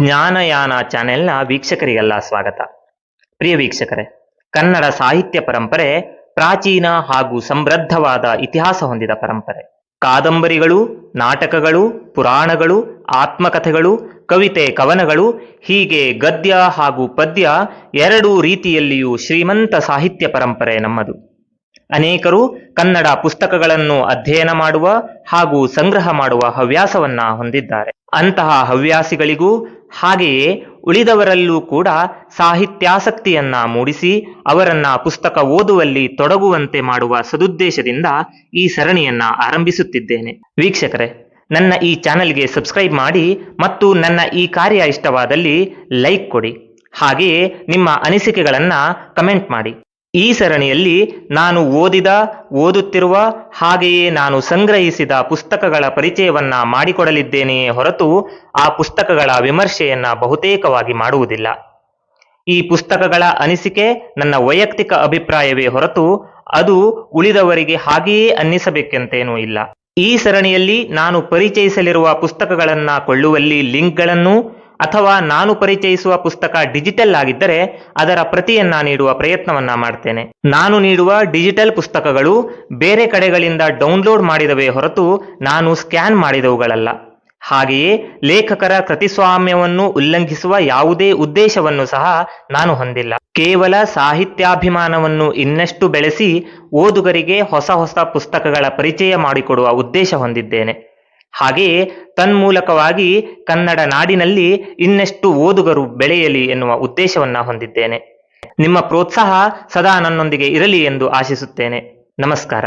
ಜ್ಞಾನಯಾನ ಚಾನೆಲ್ನ ವೀಕ್ಷಕರಿಗೆಲ್ಲ ಸ್ವಾಗತ. ಪ್ರಿಯ ವೀಕ್ಷಕರೇ, ಕನ್ನಡ ಸಾಹಿತ್ಯ ಪರಂಪರೆ ಪ್ರಾಚೀನ ಹಾಗೂ ಸಮೃದ್ಧವಾದ ಇತಿಹಾಸ ಹೊಂದಿದ ಪರಂಪರೆ. ಕಾದಂಬರಿಗಳು, ನಾಟಕಗಳು, ಪುರಾಣಗಳು, ಆತ್ಮಕಥೆಗಳು, ಕವಿತೆ, ಕವನಗಳು, ಹೀಗೆ ಗದ್ಯ ಹಾಗೂ ಪದ್ಯ ಎರಡೂ ರೀತಿಯಲ್ಲಿಯೂ ಶ್ರೀಮಂತ ಸಾಹಿತ್ಯ ಪರಂಪರೆ ನಮ್ಮದು. ಅನೇಕರು ಕನ್ನಡ ಪುಸ್ತಕಗಳನ್ನು ಅಧ್ಯಯನ ಮಾಡುವ ಹಾಗೂ ಸಂಗ್ರಹ ಮಾಡುವ ಹವ್ಯಾಸವನ್ನ ಹೊಂದಿದ್ದಾರೆ. ಅಂತಹ ಹವ್ಯಾಸಿಗಳಿಗೂ, ಹಾಗೆಯೇ ಉಳಿದವರಲ್ಲೂ ಕೂಡ ಸಾಹಿತ್ಯಾಸಕ್ತಿಯನ್ನ ಮೂಡಿಸಿ ಅವರನ್ನ ಪುಸ್ತಕ ಓದುವಲ್ಲಿ ತೊಡಗುವಂತೆ ಮಾಡುವ ಸದುದ್ದೇಶದಿಂದ ಈ ಸರಣಿಯನ್ನ ಆರಂಭಿಸುತ್ತಿದ್ದೇನೆ. ವೀಕ್ಷಕರೇ, ನನ್ನ ಈ ಚಾನೆಲ್ಗೆ ಸಬ್ಸ್ಕ್ರೈಬ್ ಮಾಡಿ ಮತ್ತು ನನ್ನ ಈ ಕಾರ್ಯ ಇಷ್ಟವಾದಲ್ಲಿ ಲೈಕ್ ಕೊಡಿ. ಹಾಗೆಯೇ ನಿಮ್ಮ ಅನಿಸಿಕೆಗಳನ್ನ ಕಮೆಂಟ್ ಮಾಡಿ. ಈ ಸರಣಿಯಲ್ಲಿ ನಾನು ಓದಿದ, ಓದುತ್ತಿರುವ ಹಾಗೆಯೇ ನಾನು ಸಂಗ್ರಹಿಸಿದ ಪುಸ್ತಕಗಳ ಪರಿಚಯವನ್ನ ಮಾಡಿಕೊಡಲಿದ್ದೇನೆಯೇ ಹೊರತು ಆ ಪುಸ್ತಕಗಳ ವಿಮರ್ಶೆಯನ್ನ ಬಹುತೇಕವಾಗಿ ಮಾಡುವುದಿಲ್ಲ. ಈ ಪುಸ್ತಕಗಳ ಅನಿಸಿಕೆ ನನ್ನ ವೈಯಕ್ತಿಕ ಅಭಿಪ್ರಾಯವೇ ಹೊರತು ಅದು ಉಳಿದವರಿಗೆ ಹಾಗೆಯೇ ಅನ್ನಿಸಬೇಕೆಂತೇನೂ ಇಲ್ಲ. ಈ ಸರಣಿಯಲ್ಲಿ ನಾನು ಪರಿಚಯಿಸಲಿರುವ ಪುಸ್ತಕಗಳನ್ನ ಕೊಳ್ಳುವಲ್ಲಿ ಲಿಂಕ್ಗಳನ್ನು ಅಥವಾ ನಾನು ಪರಿಚಯಿಸುವ ಪುಸ್ತಕ ಡಿಜಿಟಲ್ ಆಗಿದ್ದರೆ ಅದರ ಪ್ರತಿಯನ್ನ ನೀಡುವ ಪ್ರಯತ್ನವನ್ನ ಮಾಡ್ತೇನೆ. ನಾನು ನೀಡುವ ಡಿಜಿಟಲ್ ಪುಸ್ತಕಗಳು ಬೇರೆ ಕಡೆಗಳಿಂದ ಡೌನ್ಲೋಡ್ ಮಾಡಿದವೇ ಹೊರತು ನಾನು ಸ್ಕ್ಯಾನ್ ಮಾಡಿದವುಗಳಲ್ಲ. ಹಾಗೆಯೇ ಲೇಖಕರ ಕೃತಿಸ್ವಾಮ್ಯವನ್ನು ಉಲ್ಲಂಘಿಸುವ ಯಾವುದೇ ಉದ್ದೇಶವನ್ನು ಸಹ ನಾನು ಹೊಂದಿಲ್ಲ. ಕೇವಲ ಸಾಹಿತ್ಯಾಭಿಮಾನವನ್ನು ಇನ್ನಷ್ಟು ಬೆಳೆಸಿ ಓದುಗರಿಗೆ ಹೊಸ ಹೊಸ ಪುಸ್ತಕಗಳ ಪರಿಚಯ ಮಾಡಿಕೊಡುವ ಉದ್ದೇಶ ಹೊಂದಿದ್ದೇನೆ. ಹಾಗೆಯೇ ತನ್ಮೂಲಕವಾಗಿ ಕನ್ನಡ ನಾಡಿನಲ್ಲಿ ಇನ್ನೆಷ್ಟು ಓದುಗರು ಬೆಳೆಯಲಿ ಎನ್ನುವ ಉದ್ದೇಶವನ್ನ ಹೊಂದಿದ್ದೇನೆ. ನಿಮ್ಮ ಪ್ರೋತ್ಸಾಹ ಸದಾ ನನ್ನೊಂದಿಗೆ ಇರಲಿ ಎಂದು ಆಶಿಸುತ್ತೇನೆ. ನಮಸ್ಕಾರ.